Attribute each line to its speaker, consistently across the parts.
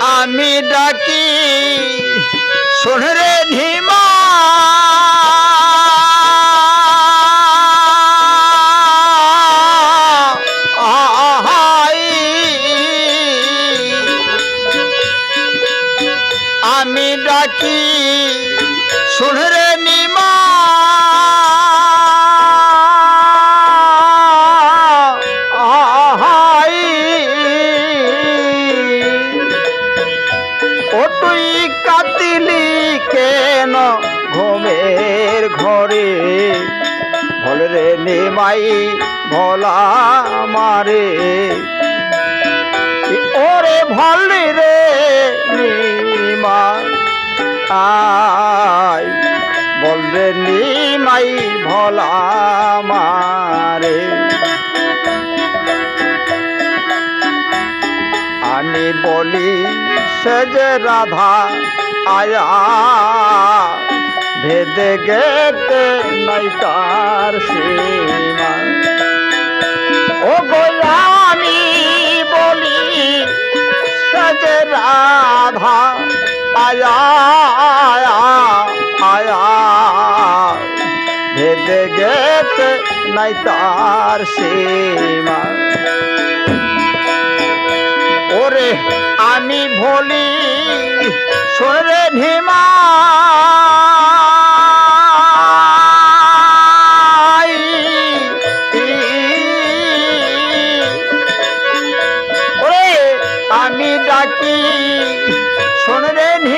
Speaker 1: আমি ডাকি শোন ধীমা। আমি ডাকি ভল রে নিমাই, ভোলা মারে। ওরে ভল রে নিমা বল রে নিমাই, ভোলা মারে। আমি বলি সেজ রাধা আয়া। ভেদে গেতে নাই তার সীমা। ও গোয়া আমি বলি, সেজ রাধা, আয়া আয়া ভেদে গেতে নাই তার সীমা। ওরে আমি ভোলি সরে ওরে আমি ডাকি শোন রে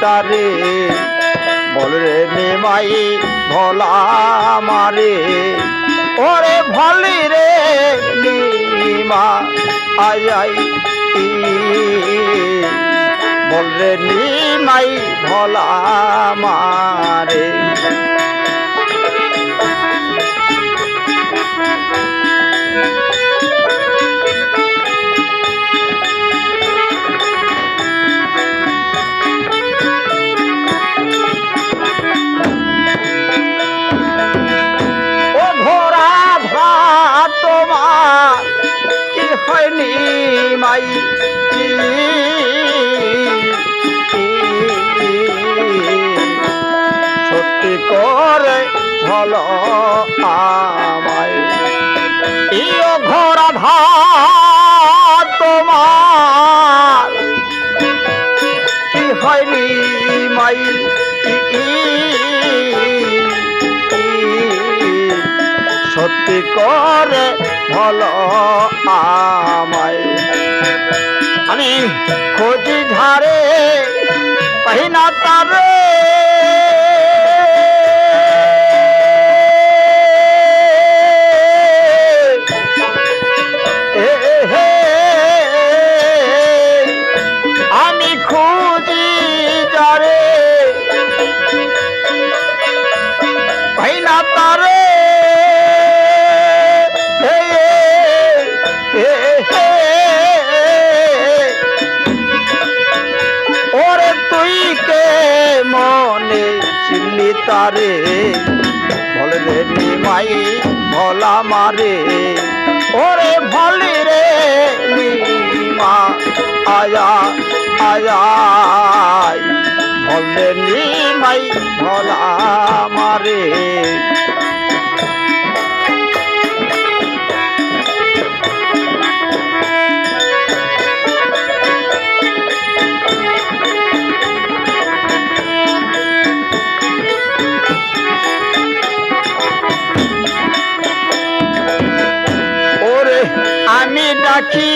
Speaker 1: তারে। বল রে নিমাই ভোলা মারে। ওরে ভলি রে নিমা আই। বল রে নিমাই ভোলা মারে। মাই সত্যি করে ভালো সত্যি করে ভালো আমায়। আমি খোঁজি পাহিনা তারে এ আমি খুঁজি যারে ভাইনা তারে তারে। ভলে রে নিমাই, ভোলা মারে। ওরে ভলি রে নিমা, আয়া আয়া ভলে নিমাই, ভোলা মারে।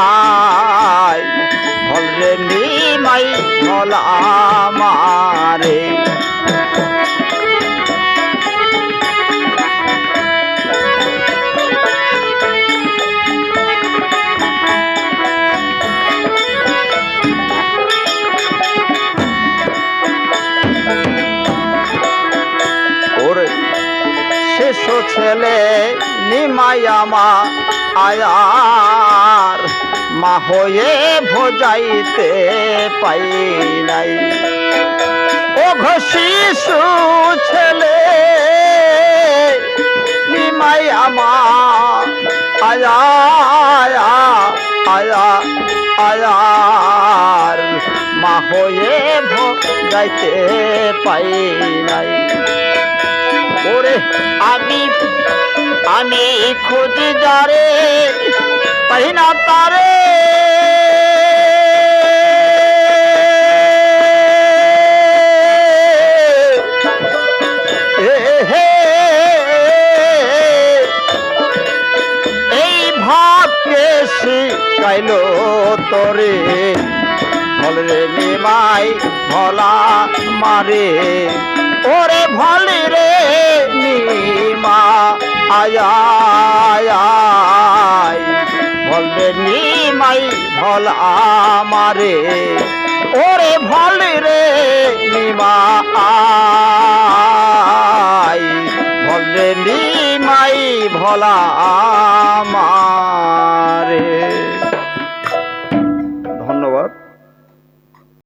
Speaker 1: আয়। ভলরে নিমাই ভলা মারে ওরে শেষ ছেলে নিমায়ামা আয়ার। মা হয়ে ভোজাইতে পাই নাই। ও ঘ শিশু ছেলে নিমায়ামা আয়া আয়া আয়া আয়ার মা হয়ে ভোজাইতে পাই নাই। ওরে আমি আমি খুঁজি যারে, পাই না শিখাইল তোরে। ভলরে নিমাই, ভলা মারে। ওরে ভলি রে নিমা আয়াই ভলরে নিমাই, ভলা মারে। ওরে ভলি রে নিমা আই ভলরে নিমাই, ভলা